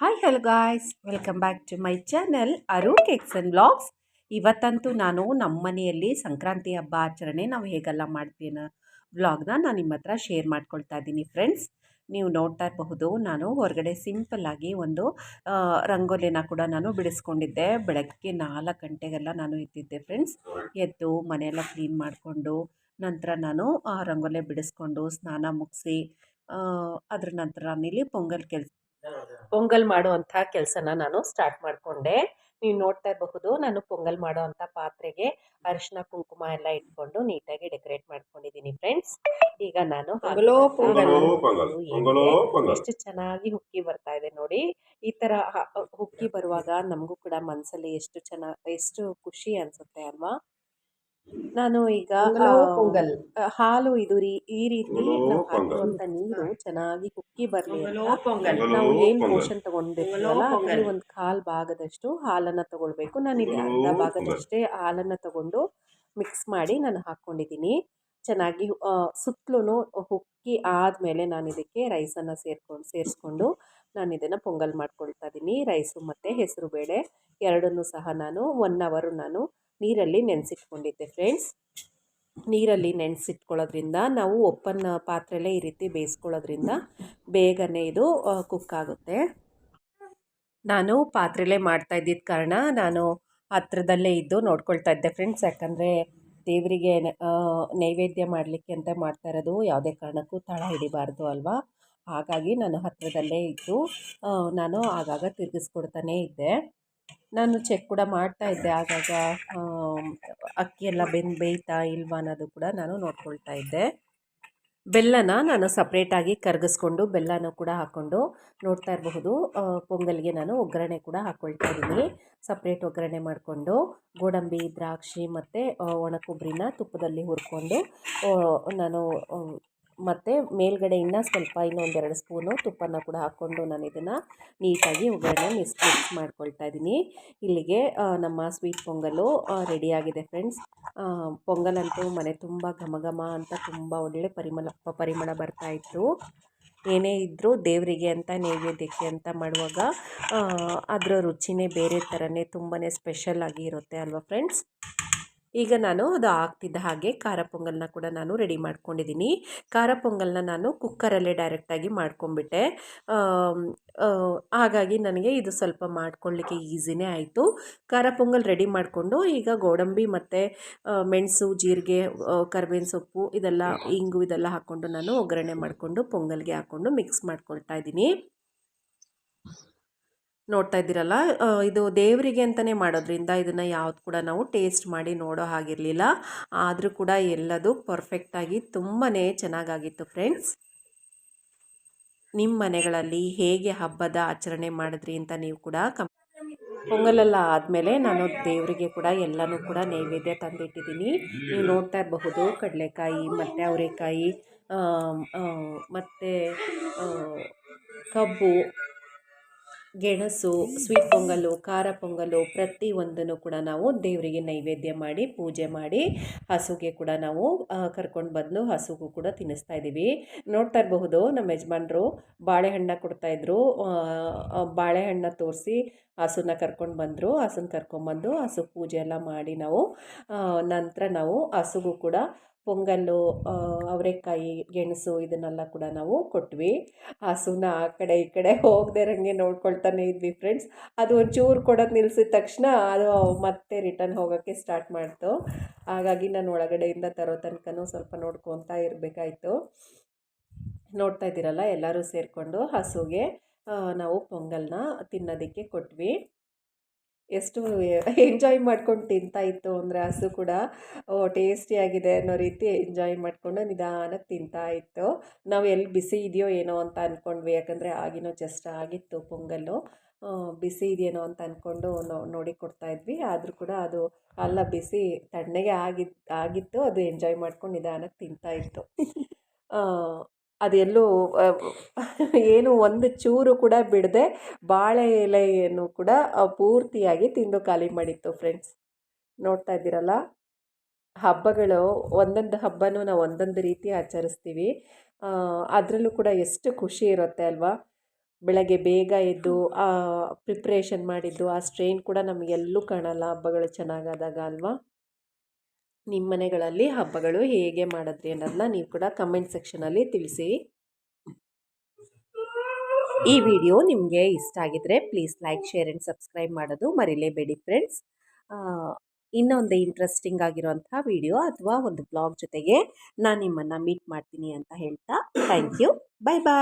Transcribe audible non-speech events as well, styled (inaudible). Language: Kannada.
Hi hello guys welcome back to my channel Arun cakes and blogs ಇವತ್ತಂತೂ ನಾನು ನಮ್ಮ ಮನೆಯಲ್ಲಿ ಸಂಕ್ರಾಂತಿ ಹಬ್ಬ ಆಚರಣೆ ನಾವು ಹೇಗೆಲ್ಲ ಮಾಡ್ತೀವಿ ಅನ್ನೋ ನಾನು ನಿಮ್ಮ ಹತ್ರ ಶೇರ್ ಮಾಡ್ಕೊಳ್ತಾ ಇದ್ದೀನಿ ಫ್ರೆಂಡ್ಸ್ ನೀವು ನೋಡ್ತಾ ಇರಬಹುದು, ನಾನು ಹೊರಗಡೆ ಸಿಂಪಲ್ಲಾಗಿ ಒಂದು ರಂಗೋಲಿನ ಕೂಡ ನಾನು ಬಿಡಿಸ್ಕೊಂಡಿದ್ದೆ. ಬೆಳಗ್ಗೆ ನಾಲ್ಕು ಗಂಟೆಗೆಲ್ಲ ನಾನು ಎದ್ದಿದ್ದೆ ಫ್ರೆಂಡ್ಸ್ ಎದ್ದು ಮನೆಯೆಲ್ಲ ಕ್ಲೀನ್ ಮಾಡಿಕೊಂಡು, ನಂತರ ನಾನು ರಂಗೋಲಿ ಬಿಡಿಸ್ಕೊಂಡು ಸ್ನಾನ ಮುಗಿಸಿ ಅದ್ರ ನಂತರ ನಾನಿಲ್ಲಿ ಪೊಂಗಲ್ ಕೆಲಸ ಪೊಂಗಲ್ ಮಾಡುವಂಥ ಕೆಲಸನ ನಾನು ಸ್ಟಾರ್ಟ್ ಮಾಡಿಕೊಂಡೆ ನೀವು ನೋಡ್ತಾ ಇರಬಹುದು ನಾನು ಪೊಂಗಲ್ ಮಾಡುವಂಥ ಪಾತ್ರೆಗೆ ಅರಿಶಿನ ಕುಂಕುಮ ಎಲ್ಲ ಇಟ್ಕೊಂಡು ನೀಟಾಗಿ ಡೆಕೋರೇಟ್ ಮಾಡ್ಕೊಂಡಿದ್ದೀನಿ ಫ್ರೆಂಡ್ಸ್ ಈಗ ನಾನು ಪೊಂಗಲೋ ಪೊಂಗಲ್. ರಂಗೋಲಿ ಪೊಂಗಲ್. ಏನಿದೆ, ಪೊಂಗಲೋ ಪೊಂಗಲ್. ಎಷ್ಟು ಚೆನ್ನಾಗಿ ಹುಕ್ಕಿ ಬರ್ತಾ ಇದೆ ನೋಡಿ ಈ ಥರ ಹುಕ್ಕಿ ಬರುವಾಗ ನಮಗೂ ಕೂಡ ಮನಸ್ಸಲ್ಲಿ ಎಷ್ಟು ಚೆನ್ನಾಗಿ ಎಷ್ಟು ಖುಷಿ ಅನಿಸುತ್ತೆ ಅಲ್ವಾ ನಾನು ಈಗ ಪೊಂಗಲೋ. ಹಾಲು ಇದು ರೀ ಈ ರೀತಿ ನಾವು. ನೀರು ಚೆನ್ನಾಗಿ ಕುಕ್ಕಿ ಬರಲಿ ಅಂತ. ನಾವು ಏನು ಮೋಷನ್ ಪೋರ್ಷನ್ ತಗೊಂಡಿರ್ತೀವಲ್ಲ. ಅದರಲ್ಲಿ ಒಂದು ಕಾಲು ಭಾಗದಷ್ಟು ಹಾಲನ್ನು ತಗೊಳ್ಬೇಕು ನಾನು ಇಲ್ಲಿ ಅರ್ಧ ಭಾಗದಷ್ಟೇ ಹಾಲನ್ನು ತಗೊಂಡು ಮಿಕ್ಸ್ ಮಾಡಿ ನಾನು ಹಾಕ್ಕೊಂಡಿದ್ದೀನಿ ಚೆನ್ನಾಗಿ ಸುತ್ತಲೂ ಹುಕ್ಕಿ ಆದ್ಮೇಲೆ ನಾನು ಇದಕ್ಕೆ ರೈಸನ್ನು ಸೇರ್ಕೊಂಡು ಸೇರಿಸ್ಕೊಂಡು ನಾನು ಇದನ್ನು ಪೊಂಗಲ್ ಮಾಡ್ಕೊಳ್ತಾ ಇದ್ದೀನಿ ರೈಸು ಮತ್ತು ಹೆಸರು ಬೇಳೆ ಎರಡನ್ನೂ ಸಹ ನಾನು ಒನ್ ಅವರು ನಾನು ನೀರಲ್ಲಿ ನೆನೆಸಿಟ್ಕೊಂಡಿದ್ದೆ ಫ್ರೆಂಡ್ಸ್ ನೀರಲ್ಲಿ ನೆನೆಸಿಟ್ಕೊಳ್ಳೋದ್ರಿಂದ ನಾವು ಓಪನ್ ಪಾತ್ರೆಲೇ ಈ ರೀತಿ ಬೇಯಿಸ್ಕೊಳ್ಳೋದ್ರಿಂದ ಬೇಗನೆ ಇದು ಕುಕ್ ಆಗುತ್ತೆ. ನಾನು ಪಾತ್ರೆಲೇ ಮಾಡ್ತಾ ಇದ್ದಿದ್ದ ಕಾರಣ ನಾನು ಹತ್ರದಲ್ಲೇ ಇದ್ದು ನೋಡ್ಕೊಳ್ತಾ ಇದ್ದೆ ಫ್ರೆಂಡ್ಸ್ ಯಾಕಂದರೆ ದೇವರಿಗೆ ನೈವೇದ್ಯ ಮಾಡಲಿಕ್ಕೆ ಅಂತ ಮಾಡ್ತಾ ಇರೋದು ಯಾವುದೇ ಕಾರಣಕ್ಕೂ ತಳ ಹಿಡಿಬಾರ್ದು ಅಲ್ವಾ? ಹಾಗಾಗಿ ನಾನು ಹತ್ತಿರದಲ್ಲೇ ಇದ್ದು ನಾನು ಆಗಾಗ ತಿರುಗಿಸ್ಕೊಡ್ತಾನೇ ಇದ್ದೆ. ನಾನು ಚೆಕ್ ಕೂಡ ಮಾಡ್ತಾ ಇದ್ದೆ. ಆಗಾಗ ಅಕ್ಕಿಯೆಲ್ಲ ಬೆಂದು ಬೇಯ್ತಾ ಇಲ್ವಾ ಅನ್ನೋದು ಕೂಡ ನಾನು ನೋಡ್ಕೊಳ್ತಾ ಇದ್ದೆ. ಬೆಲ್ಲನ ನಾನು ಸಪ್ರೇಟಾಗಿ ಕರಗಿಸ್ಕೊಂಡು ಬೆಲ್ಲನೂ ಕೂಡ ಹಾಕ್ಕೊಂಡು ನೋಡ್ತಾ ಇರಬಹುದು. ಪೊಂಗಲ್ಗೆ ನಾನು ಒಗ್ಗರಣೆ ಕೂಡ ಹಾಕ್ಕೊಳ್ತಾ ಇದ್ದೀನಿ. ಸಪ್ರೇಟ್ ಒಗ್ಗರಣೆ ಮಾಡಿಕೊಂಡು ಗೋಡಂಬಿ, ದ್ರಾಕ್ಷಿ ಮತ್ತು ಒಣ ಕೊಬ್ಬರಿನ ತುಪ್ಪದಲ್ಲಿ ಹುರ್ಕೊಂಡು ನಾನು ಮತ್ತು ಮೇಲ್ಗಡೆ ಇನ್ನೂ ಸ್ವಲ್ಪ ಇನ್ನೊಂದೆರಡು ಸ್ಪೂನು ತುಪ್ಪನ ಕೂಡ ಹಾಕ್ಕೊಂಡು ನಾನು ಇದನ್ನು ನೀಟಾಗಿ ಒಗ್ಗರಣೆ ಮಿಸ್ ಮಿಕ್ಸ್ ಮಾಡ್ಕೊಳ್ತಾ ಇದ್ದೀನಿ. ಇಲ್ಲಿಗೆ ನಮ್ಮ ಸ್ವೀಟ್ ಪೊಂಗಲು ರೆಡಿಯಾಗಿದೆ ಫ್ರೆಂಡ್ಸ್ ಪೊಂಗಲಂತೂ ಮನೆ ತುಂಬ ಘಮ ಘಮ ಅಂತ ತುಂಬ ಒಳ್ಳೆ ಪರಿಮಳ ಪರಿಮಳ ಬರ್ತಾ ಇತ್ತು. ಏನೇ ಇದ್ದರೂ ದೇವರಿಗೆ ಅಂತ, ನೈವೇದ್ಯಕ್ಕೆ ಅಂತ ಮಾಡುವಾಗ ಅದರ ರುಚಿನೇ ಬೇರೆ ಥರನೇ ತುಂಬಾ ಸ್ಪೆಷಲ್ ಆಗಿ ಇರುತ್ತೆ ಅಲ್ವಾ ಫ್ರೆಂಡ್ಸ್ ಈಗ ನಾನು ಅದು ಆಗ್ತಿದ್ದ ಹಾಗೆ ಖಾರ ಪೊಂಗಲ್ನ ಕೂಡ ನಾನು ರೆಡಿ ಮಾಡ್ಕೊಂಡಿದ್ದೀನಿ. ಖಾರ ಪೊಂಗಲ್ನ ನಾನು ಕುಕ್ಕರಲ್ಲೇ ಡೈರೆಕ್ಟಾಗಿ ಮಾಡ್ಕೊಂಬಿಟ್ಟೆ ಹಾಗಾಗಿ ನನಗೆ ಇದು ಸ್ವಲ್ಪ ಮಾಡ್ಕೊಳ್ಳಿಕ್ಕೆ ಈಸಿನೇ ಆಯಿತು. ಖಾರ ಪೊಂಗಲ್ ರೆಡಿ ಮಾಡಿಕೊಂಡು ಈಗ ಗೋಡಂಬಿ ಮತ್ತು ಮೆಣಸು ಜೀರಿಗೆ ಕರ್ಬೇವಿನ ಸೊಪ್ಪು ಇದೆಲ್ಲ ಇಂಗು ಇದೆಲ್ಲ ಹಾಕ್ಕೊಂಡು ನಾನು ಒಗ್ಗರಣೆ ಮಾಡಿಕೊಂಡು ಪೊಂಗಲ್ಗೆ ಹಾಕ್ಕೊಂಡು ಮಿಕ್ಸ್ ಮಾಡ್ಕೊಳ್ತಾ ಇದ್ದೀನಿ. ನೋಡ್ತಾ ಇದ್ದೀರಲ್ಲ ಇದು ದೇವರಿಗೆ ಅಂತಲೇ ಮಾಡೋದ್ರಿಂದ ಇದನ್ನು ಯಾವ್ದು ಕೂಡ ನಾವು ಟೇಸ್ಟ್ ಮಾಡಿ ನೋಡೋ ಹಾಗಿರಲಿಲ್ಲ. ಆದರೂ ಕೂಡ ಎಲ್ಲದು ಪರ್ಫೆಕ್ಟಾಗಿ ತುಂಬಾ ಚೆನ್ನಾಗಾಗಿತ್ತು ಫ್ರೆಂಡ್ಸ್ ನಿಮ್ಮ ಮನೆಗಳಲ್ಲಿ ಹೇಗೆ ಹಬ್ಬದ ಆಚರಣೆ ಮಾಡಿದ್ರಿ ಅಂತ ನೀವು ಕೂಡ ಕಮ್, ಪೊಂಗಲೆಲ್ಲ ಆದಮೇಲೆ ನಾನು ದೇವರಿಗೆ ಕೂಡ ಎಲ್ಲನೂ ಕೂಡ ನೈವೇದ್ಯ ತಂದಿಟ್ಟಿದ್ದೀನಿ. ನೀವು ನೋಡ್ತಾ ಇರಬಹುದು ಕಡಲೆಕಾಯಿ, ಮತ್ತು ಅವರೆಕಾಯಿ ಮತ್ತು ಕಬ್ಬು. ಗೆಣಸು ಸ್ವೀಟ್ ಪೊಂಗಲ್ಲು ಖಾರ ಪೊಂಗಲ್ಲು ಪ್ರತಿಯೊಂದನ್ನು ಕೂಡ ನಾವು ದೇವರಿಗೆ ನೈವೇದ್ಯ ಮಾಡಿ, ಪೂಜೆ ಮಾಡಿ ಹಸುಗೆ ಕೂಡ ನಾವು ಕರ್ಕೊಂಡು ಬಂದು ಹಸುಗೂ ಕೂಡ ತಿನ್ನಿಸ್ತಾ ಇದ್ದೀವಿ. ನೋಡ್ತಾ ಇರಬಹುದು, ನಮ್ಮ ಯಜಮಾನ್ರು ಬಾಳೆಹಣ್ಣ ಕೊಡ್ತಾಯಿದ್ರು ಬಾಳೆಹಣ್ಣ ತೋರಿಸಿ ಹಸುನ ಕರ್ಕೊಂಡು ಬಂದರು. ಹಸುನ ಕರ್ಕೊಂಬಂದು ಹಸು ಪೂಜೆ ಎಲ್ಲ ಮಾಡಿ ನಾವು ನಂತರ ನಾವು ಹಸುಗೂ ಕೂಡ ಪೊಂಗಲ್ಲು ಅವರೆಕಾಯಿ, ಗೆಣಸು ಇದನ್ನೆಲ್ಲ ಕೂಡ ನಾವು ಕೊಟ್ವಿ. ಹಸುನ ಆ ಕಡೆ ಈ ಕಡೆ ಹೋಗದೆ ಇರಂಗೆ ನೋಡ್ಕೊಳ್ತಾನೆ ಇದ್ವಿ ಫ್ರೆಂಡ್ಸ್ ಅದು ಒಂಚೂರು ಕೊಡೋದು ನಿಲ್ಲಿಸಿದ ತಕ್ಷಣ ಅದು ಮತ್ತೆ ರಿಟರ್ನ್ ಹೋಗೋಕ್ಕೆ ಸ್ಟಾರ್ಟ್ ಮಾಡ್ತು. ಹಾಗಾಗಿ ನಾನು ಒಳಗಡೆಯಿಂದ ತರೋ ತನಕನೂ ಸ್ವಲ್ಪ ನೋಡ್ಕೊತಾ ಇರಬೇಕಾಯ್ತು. ನೋಡ್ತಾ ಇದ್ದೀರಲ್ಲ, ಎಲ್ಲರೂ ಸೇರಿಕೊಂಡು ಹಸುಗೆ ನಾವು ಪೊಂಗಲ್ನ ತಿನ್ನೋದಕ್ಕೆ ಕೊಟ್ವಿ. ಎಷ್ಟು (laughs) ಎಂಜಾಯ್ ಮಾಡ್ಕೊಂಡು ತಿಂತಾ ಇತ್ತು ಅಂದರೆ ಹಸು ಕೂಡ, ಓ ಟೇಸ್ಟಿಯಾಗಿದೆ ಅನ್ನೋ ರೀತಿ ಎಂಜಾಯ್ ಮಾಡಿಕೊಂಡು ನಿಧಾನಕ್ಕೆ ತಿಂತಾ ಇತ್ತು. ನಾವು ಎಲ್ಲಿ ಬಿಸಿ ಇದೆಯೋ ಏನೋ ಅಂತ ಅಂದ್ಕೊಂಡ್ವಿ ಯಾಕಂದರೆ ಆಗಿನೋ ಜಸ್ಟ್ ಆಗಿತ್ತು ಪೊಂಗಲ್ಲು. ಬಿಸಿ ಇದೆಯೇನೋ ಅಂತ ಅಂದ್ಕೊಂಡು ನೋಡಿ ಕೊಡ್ತಾ ಇದ್ವಿ. ಆದರೂ ಕೂಡ ಅದು ಅಲ್ಲ ಬಿಸಿ ತಣ್ಣಗೆ ಆಗಿತ್ತು ಆಗಿತ್ತು, ಅದು ಎಂಜಾಯ್ ಮಾಡ್ಕೊಂಡು ನಿಧಾನಕ್ಕೆ ತಿಂತಾ ಇತ್ತು. (laughs) ಅದೆಲ್ಲೂ ಏನು ಒಂದು ಚೂರು ಕೂಡ ಬಿಡದೆ ಬಾಳೆ ಎಲೆಯನ್ನು ಕೂಡ ಪೂರ್ತಿಯಾಗಿ ತಿಂದು ಖಾಲಿ ಮಾಡಿತ್ತು ಫ್ರೆಂಡ್ಸ್. ನೋಡ್ತಾ ಇದ್ದೀರಲ್ಲ? ಹಬ್ಬಗಳು ಒಂದೊಂದು ಹಬ್ಬನೂ ನಾವು ಒಂದೊಂದು ರೀತಿ ಆಚರಿಸ್ತೀವಿ. ಅದರಲ್ಲೂ ಕೂಡ ಎಷ್ಟು ಖುಷಿ ಇರುತ್ತೆ ಅಲ್ವಾ? ಬೆಳಗ್ಗೆ ಬೇಗ ಎದ್ದು ಪ್ರಿಪ್ರೇಷನ್ ಮಾಡಿದ್ದು, ಆ ಸ್ಟ್ರೈನ್ ಕೂಡ ನಮಗೆಲ್ಲೂ ಕಾಣಲ್ಲ ಹಬ್ಬಗಳು ಚೆನ್ನಾಗಾದಾಗ ಅಲ್ವಾ? ನಿಮ್ಮ ಮನೆಗಳಲ್ಲಿ ಹಬ್ಬಗಳು ಹೇಗೆ ಮಾಡಿದ್ರಿ ಅನ್ನೋದನ್ನ ನೀವು ಕೂಡ ಕಮೆಂಟ್ ಸೆಕ್ಷನಲ್ಲಿ ತಿಳಿಸಿ. ಈ ವಿಡಿಯೋ ನಿಮಗೆ ಇಷ್ಟ ಆಗಿದ್ರೆ please like share and subscribe ಮಾಡೋದು ಮರಿಲೇಬೇಡಿ ಫ್ರೆಂಡ್ಸ್ ಇನ್ನೊಂದು ಇಂಟ್ರೆಸ್ಟಿಂಗ್ ಆಗಿರುವಂಥ ವಿಡಿಯೋ ಅಥವಾ ಒಂದು ಬ್ಲಾಗ್ ಜೊತೆಗೆ ನಾನು ನಿಮ್ಮನ್ನು ಮೀಟ್ ಮಾಡ್ತೀನಿ ಅಂತ ಹೇಳ್ತಾ ಥ್ಯಾಂಕ್ ಯು ಬಾಯ್ ಬಾಯ್